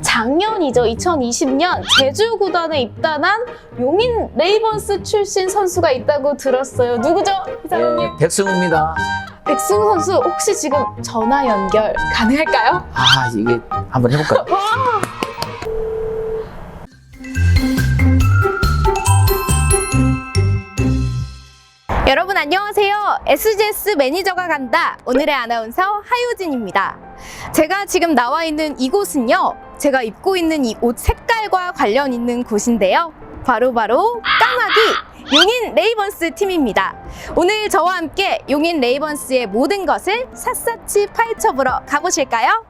작년이죠. 2020년 제주 구단에 입단한 용인 레이번스 출신 선수가 있다고 들었어요. 누구죠? 이사장님? 예, 백승우입니다. 백승우 선수 혹시 지금 전화 연결 가능할까요? 아 이게 한번 해볼까요? 여러분 안녕하세요. SGS 매니저가 간다. 오늘의 아나운서 하유진입니다. 제가 지금 나와 있는 이곳은요. 제가 입고 있는 이 옷 색깔과 관련 있는 곳인데요. 바로 바로 까마귀 용인 레이번스 팀입니다. 오늘 저와 함께 용인 레이번스의 모든 것을 샅샅이 파헤쳐 보러 가보실까요?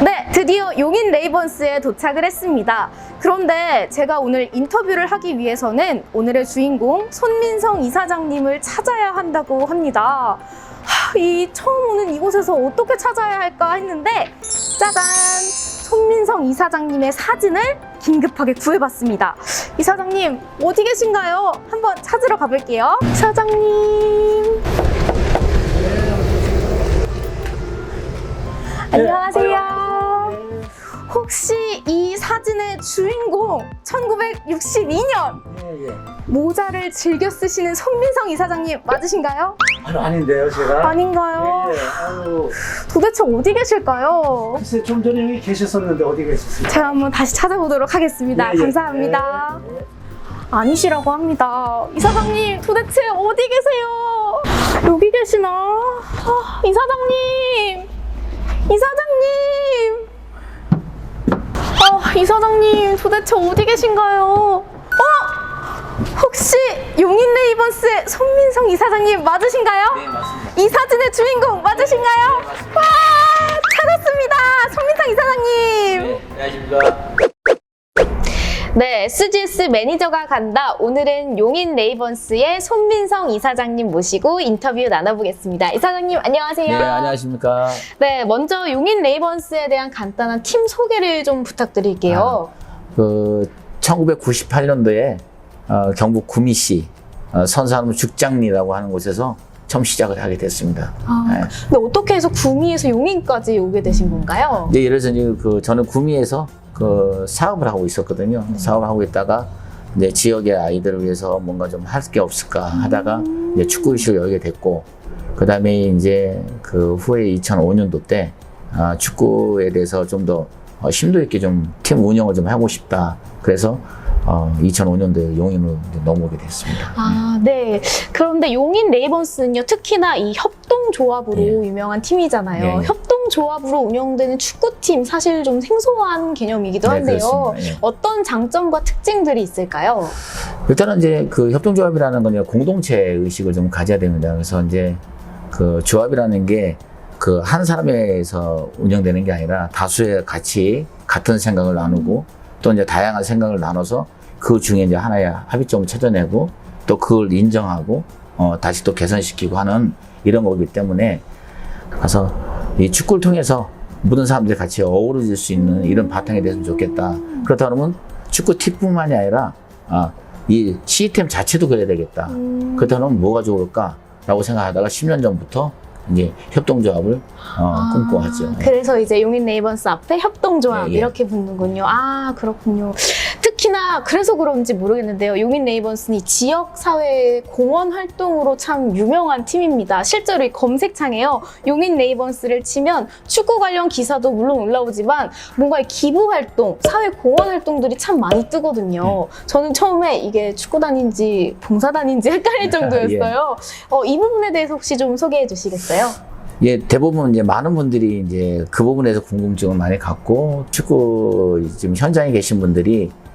네, 드디어 용인 레이번스에 도착을 했습니다. 그런데 제가 오늘 인터뷰를 하기 위해서는 오늘의 주인공 손민성 이사장님을 찾아야 한다고 합니다. 하, 이 처음 오는 이곳에서 어떻게 찾아야 할까 했는데 짜잔! 손민성 이사장님의 사진을 긴급하게 구해봤습니다. 이사장님, 어디 계신가요? 한번 찾으러 가볼게요. 이사장님. 안녕하세요. 혹시 이 사진의 주인공 1962년 모자를 즐겨 쓰시는 손민성 이사장님 맞으신가요? 아니, 아닌데요, 제가. 아닌가요? 예, 아유, 도대체 어디 계실까요? 글쎄 좀 전에 여기 계셨었는데 어디 계셨어요? 제가 한번 다시 찾아보도록 하겠습니다. 예, 예. 감사합니다. 예, 예. 아니시라고 합니다. 이사장님 도대체 어디 계세요? 여기 계시나? 아, 이사장님! 이사장님! 아, 이사장님 도대체 어디 계신가요? 어? 혹시 용인 레이번스의 손민성 이사장님 맞으신가요? 네 맞습니다. 이 사진의 주인공 맞으신가요? 와 찾았습니다 손민상 이사장님 안녕하십니까. 네 SGS 매니저가 간다 오늘은 용인 레이번스의 손민성 이사장님 모시고 인터뷰 나눠보겠습니다 이사장님 안녕하세요 네 안녕하십니까. 네, 먼저 용인 레이번스에 대한 간단한 팀 소개를 좀 부탁드릴게요 그 1998년도에 어, 경북 구미시 어, 선산읍 죽장리라고 하는 곳에서 처음 시작을 하게 됐습니다. 아, 네. 근데 어떻게 해서 구미에서 용인까지 오게 되신 건가요? 이제 예를 들어서 이제 그 저는 구미에서 그 사업을 하고 있었거든요. 사업을 하고 있다가 이제 지역의 아이들을 위해서 뭔가 좀 할 게 없을까 하다가 이제 축구 의식을 열게 됐고 그 다음에 이제 그 후에 2005년도 때 아, 축구에 대해서 좀 더 심도 있게 좀 팀 운영을 좀 하고 싶다. 그래서 어, 2005년도에 용인으로 넘어오게 됐습니다. 아, 네. 그런데 용인 레이번스는요, 특히나 이 협동조합으로 유명한 팀이잖아요. 예, 예. 협동조합으로 운영되는 축구팀, 사실 좀 생소한 개념이기도 네, 한데요. 그렇습니다. 예. 어떤 장점과 특징들이 있을까요? 일단은 이제 그 협동조합이라는 건 공동체 의식을 좀 가져야 됩니다. 그래서 이제 그 조합이라는 게 그 한 사람에서 운영되는 게 아니라 다수의 같이 같은 생각을 나누고 또 이제 다양한 생각을 나눠서 그 중에 이제 하나의 합의점을 찾아내고 또 그걸 인정하고 어 다시 또 개선시키고 하는 이런 거기 때문에 그래서 이 축구를 통해서 모든 사람들이 같이 어우러질 수 있는 이런 바탕이 됐으면 좋겠다. 그렇다 그러면 축구 팀뿐만이 아니라 아, 이 시스템 자체도 그래야 되겠다. 음, 그렇다면 뭐가 좋을까라고 생각하다가 10년 전부터 이제 협동조합을 어, 꿈꿔 왔죠. 그래서 이제 용인 네이버스 앞에 협동조합 예, 예. 이렇게 붙는군요. 아 그렇군요. 특히나 그래서 그런지 모르겠는데요. 용인 네이버스는 이 지역 사회 공헌 활동으로 참 유명한 팀입니다. 실제로 이 검색창에요. 용인 네이버스를 치면 축구 관련 기사도 물론 올라오지만 뭔가 이 기부 활동, 사회 공헌 활동들이 참 많이 뜨거든요. 저는 처음에 이게 축구단인지 봉사단인지 헷갈릴 정도였어요. 어, 이 부분에 대해서 혹시 좀 소개해 주시겠어요? 예, 대부분 이제 많은 분들이 이제 그 부분에서 궁금증을 많이 갖고 축구 지금 현장에 계신 분들이 어,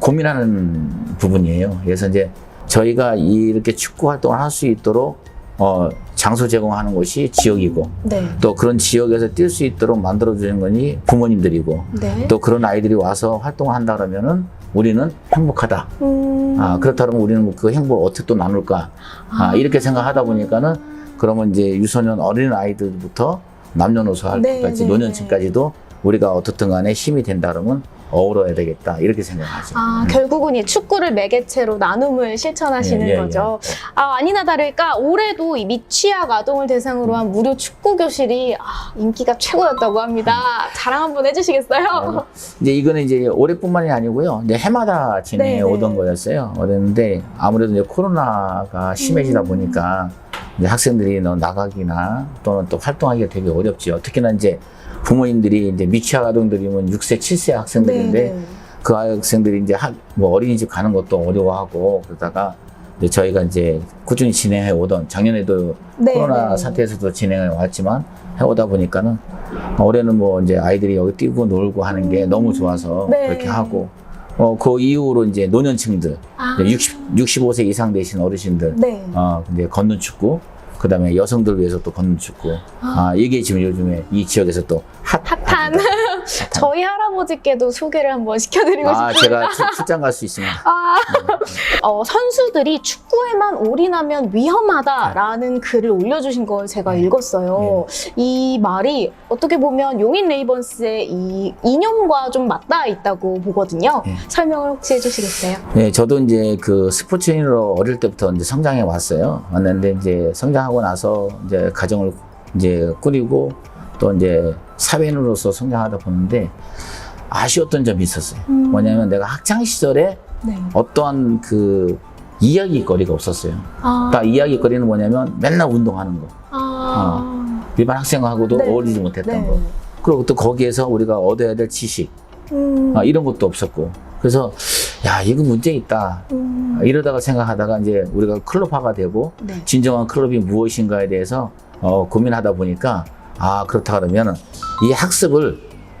고민하는 부분이에요. 그래서 이제 저희가 이렇게 축구 활동을 할 수 있도록 어, 장소 제공하는 곳이 지역이고 네. 또 그런 지역에서 뛸 수 있도록 만들어 주는 것이 부모님들이고 네. 또 그런 아이들이 와서 활동을 한다 그러면은 우리는 행복하다. 음. 아, 그렇다면 우리는 그 행복을 어떻게 또 나눌까? 아, 이렇게 생각하다 보니까는 그러면 이제 유소년 어린 아이들부터 남녀노소 할 네, 때까지 네, 노년층까지도 우리가 어떻든 간에 힘이 된다 그러면 어우러야 되겠다. 이렇게 생각하죠. 아, 음. 결국은 이 축구를 매개체로 나눔을 실천하시는 예, 예, 거죠. 예. 아, 아니나 다를까 올해도 이 미취학 아동을 대상으로 한 무료 축구 교실이 아, 인기가 최고였다고 합니다. 자랑 한번 해주시겠어요? 이제 이거는 이제 올해뿐만이 아니고요. 이제 해마다 진행해 네, 네. 오던 거였어요. 그랬는데 아무래도 이제 코로나가 심해지다 음. 보니까 이제 학생들이 너 나가기나 또는 또 활동하기가 되게 어렵지요. 특히나 이제 부모님들이 이제 미취학 아동들이면 6세, 7세 학생들인데 네. 그 학생들이 이제 학, 뭐 어린이집 가는 것도 어려워하고 그러다가 이제 저희가 이제 꾸준히 진행해 오던 작년에도 네, 코로나 네. 상태에서도 진행해 왔지만 해오다 보니까는 올해는 뭐 이제 아이들이 여기 뛰고 놀고 하는 게 너무 좋아서 네. 그렇게 하고 어, 그 이후로 이제 노년층들 아, 이제 60, 65세 이상 되신 어르신들 네. 어, 근데 걷는 축구 그 다음에 여성들 위해서 또 걷는 축구 아, 이게 지금 요즘에 이 지역에서 또 핫, 핫한 저희 할아버지께도 소개를 한번 시켜드리고 아, 싶습니다. 제가 출- 출장 갈 수 있습니다. 아, 어, 선수들이 축구에만 올인하면 위험하다라는 글을 올려주신 걸 제가 네. 읽었어요. 이 말이 어떻게 보면 용인 레이번스의 이 이념과 좀 맞닿아 있다고 보거든요. 네. 설명을 혹시 해주시겠어요? 네, 저도 이제 그 스포츠인으로 어릴 때부터 이제 성장해 왔어요. 왔는데 이제 성장하고 나서 이제 가정을 이제 꾸리고 또 이제 사회인으로서 성장하다 보는데 아쉬웠던 점이 있었어요. 음. 뭐냐면 내가 학창 시절에 네. 어떠한 그 이야기거리가 없었어요. 아, 딱 이야기거리는 뭐냐면 맨날 운동하는 거. 아, 일반 학생하고도 네. 어울리지 못했던 네. 거. 그리고 또 거기에서 우리가 얻어야 될 지식 음, 아, 이런 것도 없었고. 그래서 야 이거 문제 있다. 음, 이러다가 생각하다가 이제 우리가 클럽화가 되고 네. 진정한 클럽이 무엇인가에 대해서 어, 고민하다 보니까 아 그렇다 그러면 이 학습을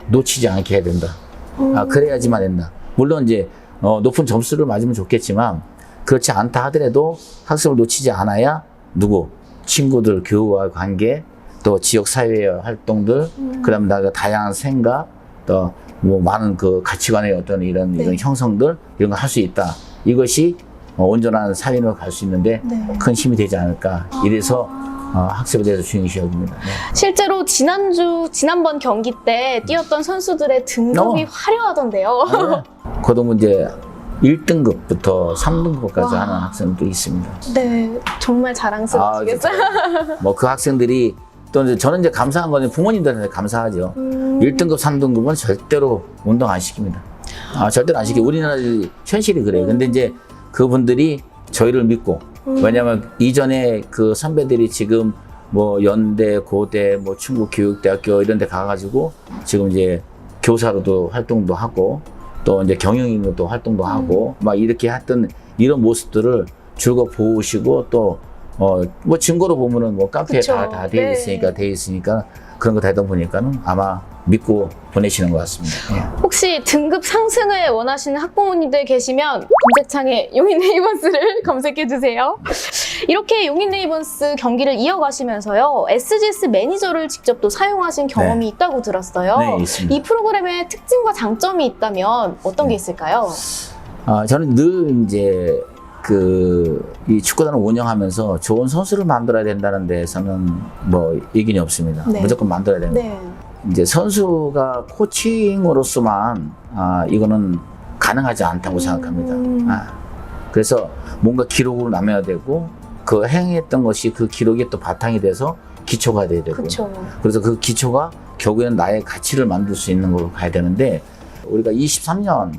놓치지 않게 해야 된다. 아 음. 그래야지만 된다. 물론 이제 어, 높은 점수를 맞으면 좋겠지만 그렇지 않다 하더라도 학습을 놓치지 않아야 누구 친구들 교우와 관계 또 지역 사회의 활동들 음. 그다음에 나가 다양한 생각 또 뭐 많은 그 가치관의 어떤 이런 네. 이런 형성들 이런 거할수 있다. 이것이 어, 온전한 사회로 갈 수 있는데 네. 큰 힘이 되지 않을까. 이래서 어, 학습에 대해서 중요시 여깁니다. 네. 실제로 지난주 지난번 경기 때 뛰었던 선수들의 등급이 어. 화려하던데요. 네. 그동안 이제 1등급부터 3등급까지 와. 하는 학생도 있습니다. 네, 정말 자랑스러우시겠어요. 뭐그 학생들이 또 이제 저는 이제 감사한 거는 부모님들한테 감사하죠. 음. 1등급, 3등급은 절대로 운동 안 시킵니다. 아, 절대로 안 시키고 우리나라 현실이 그래요. 근데 이제 그분들이 저희를 믿고 음. 왜냐면 이전에 그 선배들이 지금 뭐 연대, 고대, 뭐 충북 교육대학교 이런 데 가가지고 지금 이제 교사로도 활동도 하고 또 이제 경영인으로도 활동도 음. 하고 막 이렇게 했던 이런 모습들을 즐거 보시고 또 어, 뭐 증거로 보면은 뭐 카페에 그쵸. 다, 다 되어 네. 있으니까, 되어 있으니까 그런 거 되다 보니까는 아마 믿고 보내시는 것 같습니다. 예. 혹시 등급 상승을 원하시는 학부모님들 계시면 검색창에 용인 네이버스를 검색해 주세요. 이렇게 용인 네이버스 경기를 이어가시면서요, SGS 매니저를 직접 또 사용하신 경험이 있다고 들었어요. 네, 있습니다. 이 프로그램의 특징과 장점이 있다면 어떤 게 있을까요? 아, 저는 늘 이제 그 이 축구단을 운영하면서 좋은 선수를 만들어야 된다는 데에서는 뭐 이견이 없습니다. 네. 무조건 만들어야 됩니다. 네. 이제 선수가 코칭으로서만 아, 이거는 가능하지 않다고 생각합니다. 음. 아, 그래서 뭔가 기록으로 남아야 되고 그 행했던 것이 그 기록이 또 바탕이 돼서 기초가 돼야 되고 그렇죠. 그래서 그 기초가 결국에는 나의 가치를 만들 수 있는 걸로 가야 되는데 우리가 23년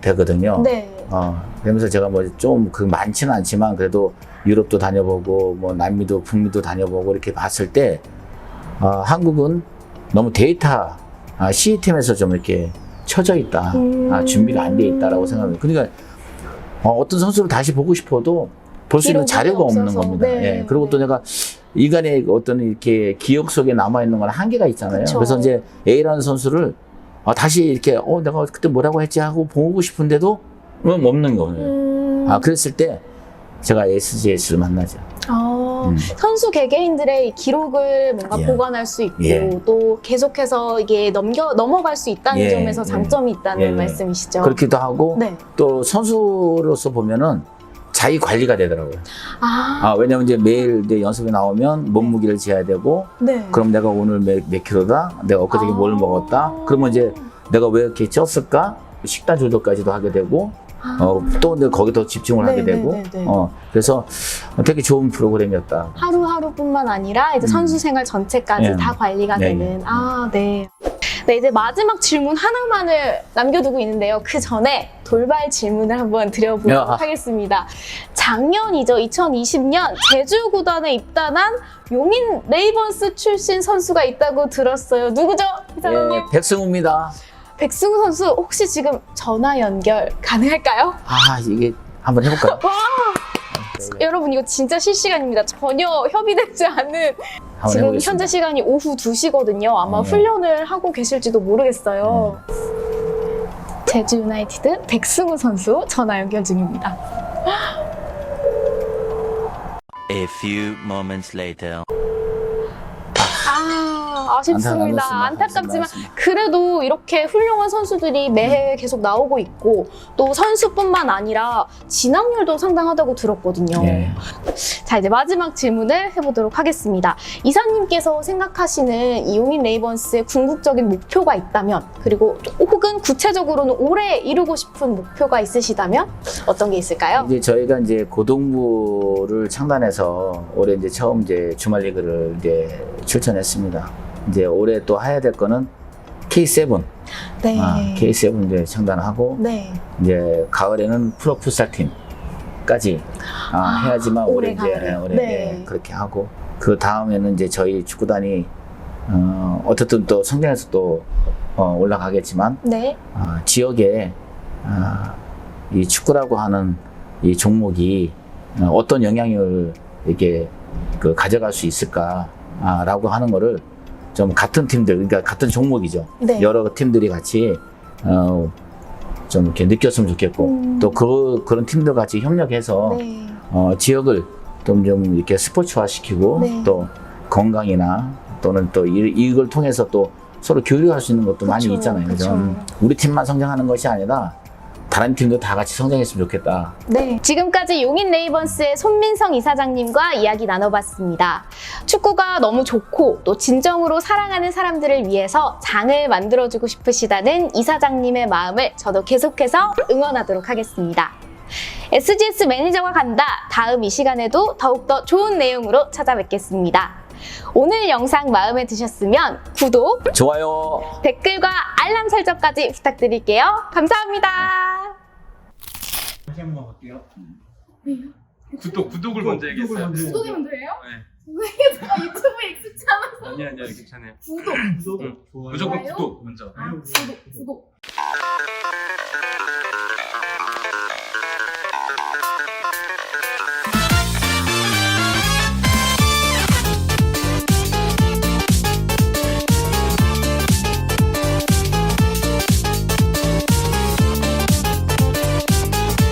되거든요. 네. 어, 그러면서 제가 뭐 좀 그 많지는 않지만 그래도 유럽도 다녀보고 뭐 남미도 북미도 다녀보고 이렇게 봤을 때 어, 한국은 너무 데이터 아, 시스템에서 좀 이렇게 처져 있다. 음. 아, 준비가 안 돼 있다라고 생각합니다. 그러니까 어, 떤 선수를 다시 보고 싶어도 볼 수 있는 자료가 없는 없어서. 겁니다. 네. 예. 그리고 또 내가 인간의 어떤 이렇게 기억 속에 남아 있는 건 한계가 있잖아요. 그쵸. 그래서 이제 A라는 선수를 어, 다시 이렇게 어 내가 그때 뭐라고 했지 하고 보고 싶은데도 뭐 없는 거예요. 음. 아 그랬을 때 제가 SGS를 만나죠. 어, 음. 선수 개개인들의 기록을 뭔가 예. 보관할 수 있고 예. 또 계속해서 이게 넘겨 넘어갈 수 있다는 예. 점에서 예. 장점이 있다는 예. 말씀이시죠. 그렇기도 하고 네. 또 선수로서 보면은 자기 관리가 되더라고요. 아, 아 왜냐면 이제 매일 이제 연습에 나오면 몸무게를 재야 되고 네. 그럼 내가 오늘 몇, 몇 킬로다, 내가 엊그저께 뭘 아. 먹었다. 그러면 이제 내가 왜 이렇게 쪘을까? 식단 조절까지도 하게 되고 아. 어, 또 근데 거기 더 집중을 네, 하게 네, 되고 네, 네. 어, 그래서 되게 좋은 프로그램이었다. 하루하루뿐만 아니라 이제 음. 선수 생활 전체까지 예. 다 관리가 네, 되는 예. 아, 네. 네, 이제 마지막 질문 하나만을 남겨두고 있는데요. 그 전에 돌발 질문을 한번 드려보도록 야. 하겠습니다. 작년이죠. 2020년 제주 구단에 입단한 용인 레이번스 출신 선수가 있다고 들었어요. 누구죠? 이사장님? 예, 백승우입니다. 백승우 선수 혹시 지금 전화 연결 가능할까요? 아 이게 한번 해볼까요? 여러분 이거 진짜 실시간입니다. 전혀 협의되지 않은 한번 지금 해보겠습니다. 현재 시간이 오후 2시거든요. 아마 네. 훈련을 하고 계실지도 모르겠어요. 제주 유나이티드 백승우 선수 전화 연결 중입니다. A few moments later. 아, 아쉽습니다. 안타깝지만 맞습니다. 그래도 이렇게 훌륭한 선수들이 매해 계속 나오고 있고 또 선수뿐만 아니라 진학률도 상당하다고 들었거든요. 예. 자, 이제 마지막 질문을 해보도록 하겠습니다. 이사님께서 생각하시는 이용인 레이번스의 궁극적인 목표가 있다면, 그리고 혹은 구체적으로는 올해 이루고 싶은 목표가 있으시다면 어떤 게 있을까요? 이제 저희가 이제 고등부를 창단해서 올해 이제 처음 이제 주말 리그를 이제 출전했습니다. 이제 올해 또 해야 될 거는 K7, 네. 아, K7 이제 창단하고 네. 이제 가을에는 프로 풋살 팀까지 아, 아, 해야지만 올해 올해 이제 가을에. 올해 네. 예, 그렇게 하고 그 다음에는 이제 저희 축구단이 어, 어쨌든 또 성장해서 또 어, 올라가겠지만 네. 아, 지역에 아, 이 축구라고 하는 이 종목이 어, 어떤 영향을 이렇게 그 가져갈 수 있을까라고 하는 거를 좀 같은 팀들 그러니까 같은 종목이죠 네. 여러 팀들이 같이 어, 좀 이렇게 느꼈으면 좋겠고 음. 또 그 그런 팀들 같이 협력해서 네. 어, 지역을 좀, 좀 이렇게 스포츠화 시키고 네. 또 건강이나 또는 또 이, 이걸 통해서 또 서로 교류할 수 있는 것도 많이 그쵸, 있잖아요. 그죠? 그쵸. 우리 팀만 성장하는 것이 아니라 다른 팀도 다 같이 성장했으면 좋겠다. 네. 지금까지 용인 레이번스의 손민성 이사장님과 이야기 나눠봤습니다. 축구가 너무 좋고 또 진정으로 사랑하는 사람들을 위해서 장을 만들어주고 싶으시다는 이사장님의 마음을 저도 계속해서 응원하도록 하겠습니다. SGS 매니저가 간다. 다음 이 시간에도 더욱더 좋은 내용으로 찾아뵙겠습니다. 오늘 영상 마음에 드셨으면 구독, 좋아요. 댓글과 알람 설정까지 부탁드릴게요. 감사합니다. 다시 한번 할게요. 구독 구독을 먼저 해야겠어요. 구독이 먼저예요? 네. 제가 유튜브에 익숙치 않아서 아니 아니요 괜찮아요. 구독, 구독, 응. 좋아요. 무조건 좋아요? 구독 먼저. 아, 구독, 구독.